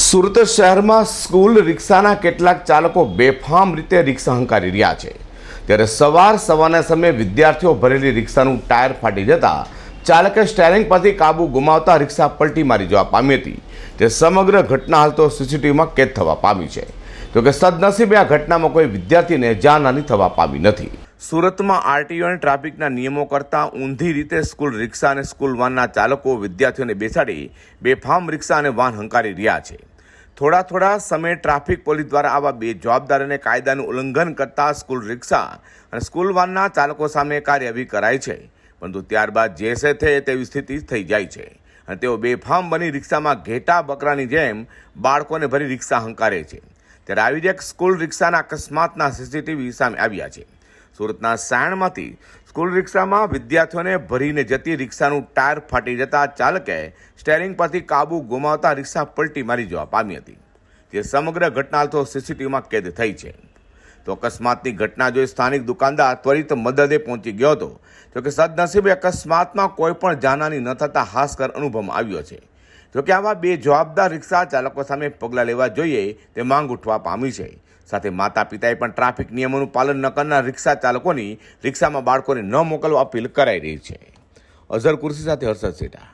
સુરત શહેરમાં સ્કૂલ રિક્ષાના કેટલાક ચાલકો બેફામ રીતે રિક્ષા હંકારી રહ્યા છે. ત્યારે સવાર સવારના સમયે વિદ્યાર્થીઓ ભરેલી રિક્ષાનું ટાયર ફાટી જતા ચાલકે સ્ટેરિંગ પરથી કાબુ ગુમાવતા રિક્ષા પલટી મારી જવા પામી હતી. તે સમગ્ર ઘટના હાલ તો સીસીટીવીમાં કેદ થવા પામી છે. જોકે સદનસીબે આ ઘટનામાં કોઈ વિદ્યાર્થીને જાનહાની થવા પામી નથી. સુરતમાં આરટીઓ અને ટ્રાફિકના નિયમો કરતાં ઊંધી રીતે સ્કૂલ રિક્ષા અને સ્કૂલ વાનના ચાલકો વિદ્યાર્થીઓને બેસાડી બેફામ રિક્ષા અને વાહન હંકારી રહ્યા છે. થોડા થોડા સમયે ટ્રાફિક પોલીસ દ્વારા આવા બે જવાબદાર અને કાયદાનું ઉલ્લંઘન કરતા સ્કૂલ રિક્ષા અને સ્કૂલ વાનના ચાલકો સામે કાર્યવાહી કરાય છે. પરંતુ ત્યારબાદ જે છે તે તેવી સ્થિતિ થઈ જાય છે. અને તેઓ બેફામ બની રિક્ષામાં ઘેટા બકરાની જેમ બાળકોને ભરી રિક્ષા હંકારે છે. ત્યારે આવી જ એક સ્કૂલ રિક્ષાના અકસ્માતના સીસીટીવી સામે આવ્યા છે. સુરતના સાણમાંથી સ્કૂલ રિક્ષામાં વિદ્યાર્થીઓને ભરીને જતી રિક્ષાનું ટાયર ફાટી જતા ચાલકે સ્ટેરિંગ પરથી કાબુ ગુમાવતા રિક્ષા પલટી મારી જવા પામી હતી. જે સમગ્ર ઘટના તો સીસીટીવીમાં કેદ થઈ છે. તો અકસ્માતની ઘટના જોઈ સ્થાનિક દુકાનદાર ત્વરિત મદદે પહોંચી ગયો હતો. જોકે સદનસીબે અકસ્માતમાં કોઈ પણ જાનહાની ન થતા હાસ્કર અનુભવમાં આવ્યો છે. જોકે આવા બે જવાબદાર રિક્ષા ચાલકો સામે પગલાં લેવા જોઈએ તે માંગ ઉઠવા પામી છે. સાથે માતા પિતાએ પણ ટ્રાફિક નિયમોનું પાલન ન કરનાર રિક્ષા ચાલકોની રિક્ષામાં બાળકોને ન મોકલવા અપીલ કરાઈ રહી છે. અઝર કુર્સી સાથે હર્ષદ સેઠા